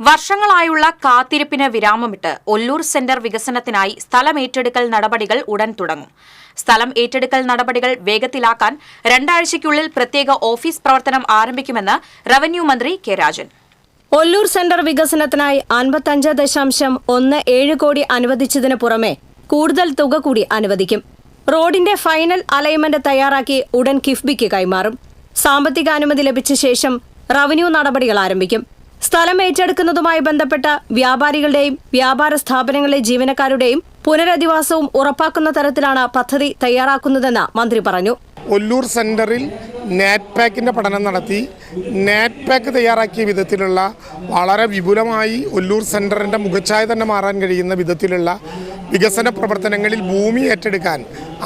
വർഷങ്ങളായുള്ള കാത്തിരിപ്പിന് വിരാമമിട്ട് ഒല്ലൂർ സെന്റർ വികസനത്തിനായി സ്ഥലം ഏറ്റെടുക്കൽ നടപടികൾ ഉടൻ തുടങ്ങും. സ്ഥലം ഏറ്റെടുക്കൽ നടപടികൾ വേഗത്തിലാക്കാൻ രണ്ടാഴ്ചയ്ക്കുള്ളിൽ പ്രത്യേക ഓഫീസ് പ്രവർത്തനം ആരംഭിക്കുമെന്ന് റവന്യൂ മന്ത്രി കെ രാജൻ. ഒല്ലൂർ സെന്റർ വികസനത്തിനായി അൻപത്തഞ്ച് ദശാംശം ഒന്ന് ഏഴ് കോടി അനുവദിച്ചതിന് പുറമെ കൂടുതൽ തുക കൂടി അനുവദിക്കും. റോഡിന്റെ ഫൈനൽ അലൈൻമെന്റ് തയ്യാറാക്കി ഉടൻ കിഫ്ബിക്ക് കൈമാറും. സാമ്പത്തിക അനുമതി ലഭിച്ച ശേഷം റവന്യൂ നടപടികൾ ആരംഭിക്കും. സ്ഥലം ഏറ്റെടുക്കുന്നതുമായി ബന്ധപ്പെട്ട വ്യാപാരികളുടെയും വ്യാപാര സ്ഥാപനങ്ങളിലെ ജീവനക്കാരുടെയും പുനരധിവാസവും ഉറപ്പാക്കുന്ന തരത്തിലാണ് പദ്ധതി തയ്യാറാക്കുന്നതെന്ന് മന്ത്രി പറഞ്ഞു. ഒല്ലൂർ സെന്ററിൽ നാറ്റ് പാക്കിന്റെ പഠനം നടത്തി നാറ്റ് പാക്ക് തയ്യാറാക്കിയ വിധത്തിലുള്ള വളരെ വിപുലമായി ഒല്ലൂർ സെന്ററിന്റെ മുഖച്ഛായ തന്നെ മാറാൻ കഴിയുന്ന വിധത്തിലുള്ള വികസന പ്രവർത്തനങ്ങളിൽ ഭൂമി ഏറ്റെടുക്കാൻ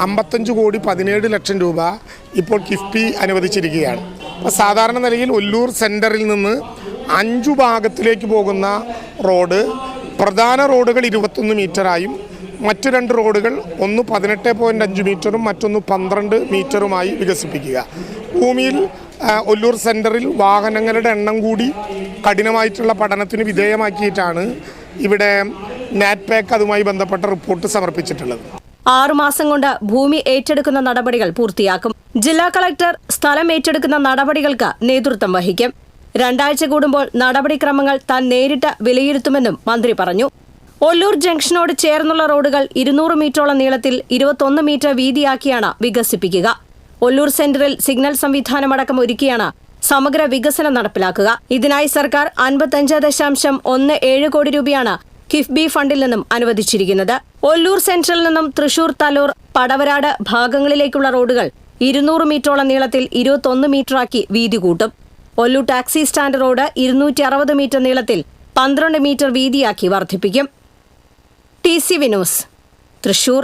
അമ്പത്തഞ്ച് കോടി പതിനേഴ് ലക്ഷം രൂപ ഇപ്പോൾ കിഫ്ബി അനുവദിച്ചിരിക്കുകയാണ്. അപ്പോൾ സാധാരണ നിലയിൽ ഒല്ലൂർ സെന്ററിൽ നിന്ന് അഞ്ചു ഭാഗത്തിലേക്ക് പോകുന്ന റോഡ് പ്രധാന റോഡുകൾ ഇരുപത്തൊന്ന് മീറ്ററായും മറ്റു രണ്ട് റോഡുകൾ ഒന്ന് പതിനെട്ട് പോയിന്റ് അഞ്ച് മീറ്ററും മറ്റൊന്ന് പന്ത്രണ്ട് മീറ്ററുമായി വികസിപ്പിക്കുക. ഭൂമിയിൽ ഒല്ലൂർ സെന്ററിൽ വാഹനങ്ങളുടെ എണ്ണം കൂടി കഠിനമായിട്ടുള്ള പഠനത്തിന് വിധേയമാക്കിയിട്ടാണ് ഇവിടെ നാറ്റ് പാക്ക് അതുമായി ബന്ധപ്പെട്ട റിപ്പോർട്ട് സമർപ്പിച്ചിട്ടുള്ളത്. ആറുമാസം കൊണ്ട് ഭൂമി ഏറ്റെടുക്കുന്ന നടപടികൾ പൂർത്തിയാക്കും. ജില്ലാ കളക്ടർ സ്ഥലം ഏറ്റെടുക്കുന്ന നടപടികൾക്ക് നേതൃത്വം വഹിക്കും. രണ്ടാഴ്ച കൂടുമ്പോൾ നടപടിക്രമങ്ങൾ താൻ നേരിട്ട് വിലയിരുത്തുമെന്നും മന്ത്രി പറഞ്ഞു. ഒല്ലൂർ ജംഗ്ഷനോട് ചേർന്നുള്ള റോഡുകൾ ഇരുന്നൂറ് മീറ്ററോളം നീളത്തിൽ ഇരുപത്തൊന്ന് മീറ്റർ വീതിയാക്കിയാണ് വികസിപ്പിക്കുക. ഒല്ലൂർ സെന്ററിൽ സിഗ്നൽ സംവിധാനമടക്കം ഒരുക്കിയാണ് സമഗ്ര വികസനം നടപ്പിലാക്കുക. ഇതിനായി സർക്കാർ അൻപത്തഞ്ച് ദശാംശം ഒന്ന് ഏഴ് കോടി രൂപയാണ് കിഫ്ബി ഫണ്ടിൽ നിന്നും അനുവദിച്ചിരിക്കുന്നത്. ഒല്ലൂർ സെൻട്രലിൽ നിന്നും തൃശൂർ തലൂർ പടവരാട് ഭാഗങ്ങളിലേക്കുള്ള റോഡുകൾ ഇരുന്നൂറ് മീറ്ററോളം നീളത്തിൽ ഇരുപത്തൊന്ന് മീറ്ററാക്കി വീതി കൂട്ടും. ഒല്ലൂർ ടാക്സി സ്റ്റാൻഡ് റോഡ് ഇരുന്നൂറ്റി അറുപത് മീറ്റർ നീളത്തിൽ പന്ത്രണ്ട് മീറ്റർ വീതിയാക്കി വർദ്ധിപ്പിക്കും. T C Vinos Thrissur.